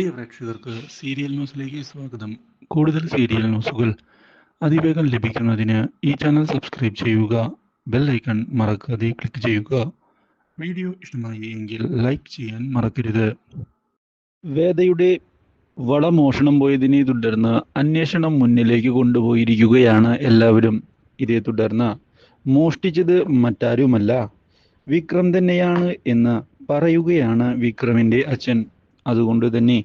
പ്രിയ പ്രേക്ഷകർക്ക് സീരിയൽ ന്യൂസിലേക്ക് സ്വാഗതം. കൂടുതൽ സീരിയൽ ന്യൂസുകൾ അതിവേഗം ലഭിക്കുന്നതിന് ഈ ചാനൽ സബ്സ്ക്രൈബ് ചെയ്യുക ബെൽ ഐക്കൺ മറക്കാതെ ക്ലിക്ക് ചെയ്യുക. വീഡിയോ ഇഷ്ടമായി എങ്കിൽ ലൈക്ക് ചെയ്യാൻ മറക്കരുത്. വേദയുടെ വളമോഷണം പോയതിനെ തുടർന്ന് അന്വേഷണം മുന്നിലേക്ക് കൊണ്ടുപോയിരിക്കുകയാണ് എല്ലാവരും. ഇതേ തുടർന്ന് മോഷ്ടിച്ചത് മറ്റാരുമല്ല വിക്രം തന്നെയാണ് എന്ന് പറയുകയാണ് വിക്രമിന്റെ അച്ഛൻ. അതുകൊണ്ട് തന്നെ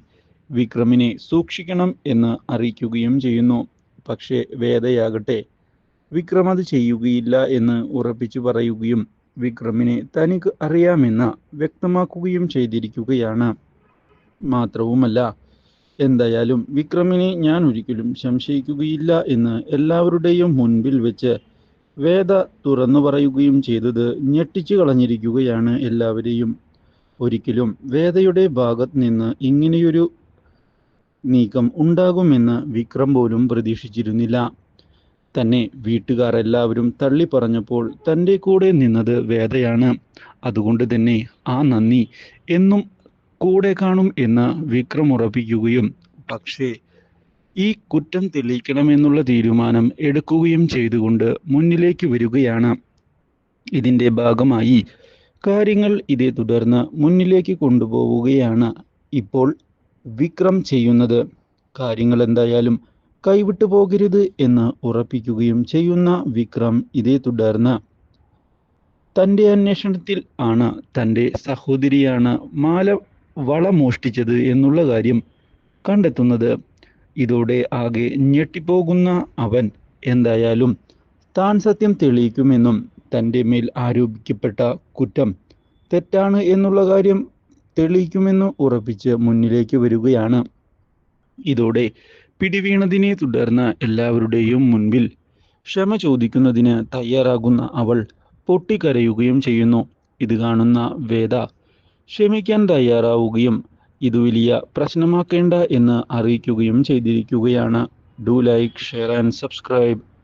വിക്രമിനെ സൂക്ഷിക്കണം എന്ന് അറിയിക്കുകയും ചെയ്യുന്നു. പക്ഷേ വേദയാകട്ടെ വിക്രം അത് ചെയ്യുകയില്ല എന്ന് ഉറപ്പിച്ചു പറയുകയും വിക്രമിനെ തനിക്ക് അറിയാമെന്ന് വ്യക്തമാക്കുകയും ചെയ്തിരിക്കുകയാണ്. മാത്രവുമല്ല എന്തായാലും വിക്രമിനെ ഞാൻ ഒരിക്കലും സംശയിക്കുകയില്ല എന്ന് എല്ലാവരുടെയും മുൻപിൽ വെച്ച് വേദ തുറന്നു പറയുകയും ചെയ്തത് ഞെട്ടിച്ചു കളഞ്ഞിരിക്കുകയാണ് എല്ലാവരെയും. ഒരിക്കലും വേദയുടെ ഭാഗത്ത് നിന്ന് ഇങ്ങനെയൊരു നീക്കം ഉണ്ടാകുമെന്ന് വിക്രം പോലും പ്രതീക്ഷിച്ചിരുന്നില്ല. തന്നെ വീട്ടുകാരെല്ലാവരും തള്ളി പറഞ്ഞപ്പോൾ തന്റെ കൂടെ നിന്നത് വേദയാണ്. അതുകൊണ്ട് തന്നെ ആ നന്ദി എന്നും കൂടെ കാണും എന്ന് വിക്രം ഉറപ്പിക്കുകയും പക്ഷേ ഈ കുറ്റം തെളിയിക്കണമെന്നുള്ള തീരുമാനം എടുക്കുകയും ചെയ്തുകൊണ്ട് മുന്നിലേക്ക് വരികയാണ്. ഇതിന്റെ ഭാഗമായി കാര്യങ്ങൾ ഇതേ തുടർന്ന് മുന്നിലേക്ക് കൊണ്ടുപോവുകയാണ് ഇപ്പോൾ വിക്രം ചെയ്യുന്നത്. കാര്യങ്ങൾ എന്തായാലും കൈവിട്ടു പോകരുത് എന്ന് ഉറപ്പിക്കുകയും ചെയ്യുന്ന വിക്രം ഇതേ തുടർന്ന് തന്റെ അന്വേഷണത്തിൽ ആണ് തന്റെ സഹോദരിയാണ് മാല വള മോഷ്ടിച്ചത് എന്നുള്ള കാര്യം കണ്ടെത്തുന്നത്. ഇതോടെ ആകെ ഞെട്ടിപ്പോകുന്ന അവൻ എന്തായാലും താൻ സത്യം തെളിയിക്കുമെന്നും തന്റെ മേൽ ആരോപിക്കപ്പെട്ട കുറ്റം തെറ്റാണ് എന്നുള്ള കാര്യം തെളിയിക്കുമെന്ന് ഉറപ്പിച്ച് മുന്നിലേക്ക് വരികയാണ്. ഇതോടെ പിടിവീണതിനെ തുടർന്ന് എല്ലാവരുടെയും മുൻപിൽ ക്ഷമ ചോദിക്കുന്നതിന് തയ്യാറാകുന്ന അവൾ പൊട്ടിക്കരയുകയും ചെയ്യുന്നു. ഇത് കാണുന്ന വേദ ക്ഷമിക്കാൻ തയ്യാറാവുകയും ഇത് വലിയ പ്രശ്നമാക്കേണ്ട എന്ന് അറിയിക്കുകയും ചെയ്തിരിക്കുകയാണ്. Do like share and subscribe.